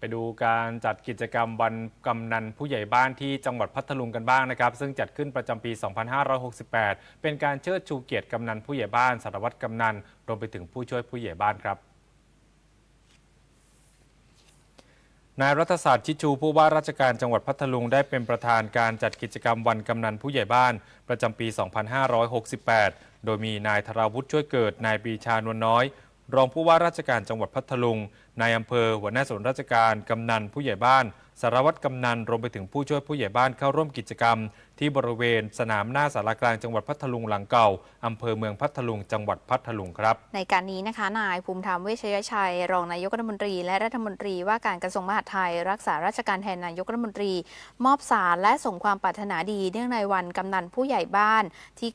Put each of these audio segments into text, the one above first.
ไปดูการจัดกิจกรรมวันกำนันผู้ใหญ่บ้านที่จังหวัดพัทลุงกันบ้างนะครับ ซึ่งจัดขึ้นประจำปี 2568 เป็นการเชิดชูเกียรติกำนันผู้ใหญ่บ้านสารวัตรกำนันรวมไปถึงผู้ช่วยผู้ใหญ่บ้านครับนายรัฐศาสตร์ชิชูผู้ว่าราชการจังหวัดพัทลุงได้เป็นประธานการจัดกิจกรรมวันกำนันผู้ใหญ่บ้าน ประจำปี 2568 โดยมีนายธราวุฒิช่วยเกิด นายปีชานวลน้อย รองผู้ว่าราชการจังหวัดพัทลุง นายอำเภอ หัวหน้าส่วนราชการ กำนัน ผู้ใหญ่บ้าน สารวัตรกำนัน รวมไปถึงผู้ช่วยผู้ใหญ่บ้านเข้าร่วมกิจกรรม ที่บริเวณสนามหน้าสารกลางจังหวัดพัทลุงหลังเก่าอำเภอเมืองพัทลุงจังหวัดพัทลุงครับ ในการนี้นะคะ นายภูมิธรรมเวชยชัย รองนายกรัฐมนตรี และรัฐมนตรีว่าการกระทรวงมหาดไทย รักษาราชการแทนนายกรัฐมนตรี มอบสารและส่งความปรารถนาดี เนื่องในวันกำนันผู้ใหญ่บ้านที่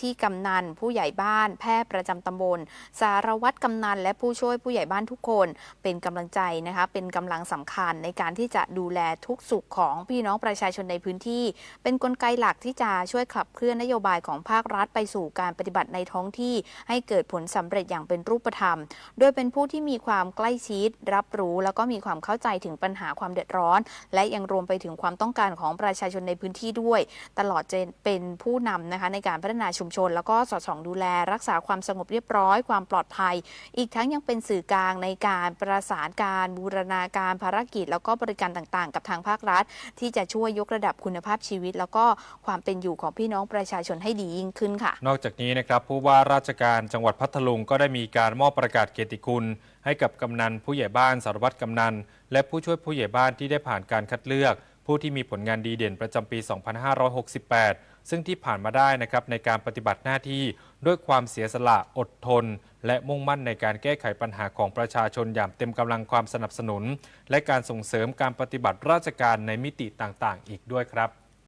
ที่กำนันผู้ใหญ่บ้าน แพทย์ประจำตำบล สารวัตรกำนันและผู้ช่วยผู้ใหญ่บ้านทุกคน เป็นกำลังใจนะคะเป็นกำลังสำคัญในการที่จะดูแลทุกสุขของพี่น้องประชาชนในพื้นที่ เป็นกลไกกลหลักที่จะช่วยขับเคลื่อนนโยบายของภาครัฐไปสู่การปฏิบัติในท้องที่ให้เกิดผลสำเร็จอย่างเป็นรูปธรรม โดยเป็นผู้ที่มีความใกล้ชิด รับรู้แล้วก็มีความเข้าใจถึงปัญหาความเดือดร้อน และยังรวมไปถึงความต้องการของประชาชนในพื้นที่ด้วย ตลอดจะเป็นผู้นำนะคะในการพัฒนาชุมชน แล้วก็สอดส่องดูแล รักษาความสงบเรียบร้อย ความปลอดภัย อีกทั้งยังเป็นสื่อกลางในการประสานการบูรณาการภารกิจ แล้วก็บริการต่างๆ กับทางภาครัฐ ที่จะช่วยยกระดับคุณภาพชีวิต แล้วก็ความเป็นอยู่ของพี่น้องประชาชนให้ดียิ่งขึ้นค่ะ นอกจากนี้นะครับผู้ว่าราชการจังหวัดพัทลุงก็ได้มีการมอบประกาศเกียรติคุณ ให้กับกำนันผู้ใหญ่บ้านสารวัตรกำนัน และผู้ช่วยผู้ใหญ่บ้านที่ได้ผ่านการคัดเลือก ผู้ที่มีผลงานดีเด่นประจำปี 2568 ซึ่งที่ผ่านมาได้นะครับในการปฏิบัติหน้าที่ด้วยความเสียสละอดทน และมุ่งมั่นในการแก้ไขปัญหาของประชาชนอย่างเต็มกำลังความสนับสนุน และการส่งเสริมการปฏิบัติราชการในมิติต่างๆ อีกด้วยครับ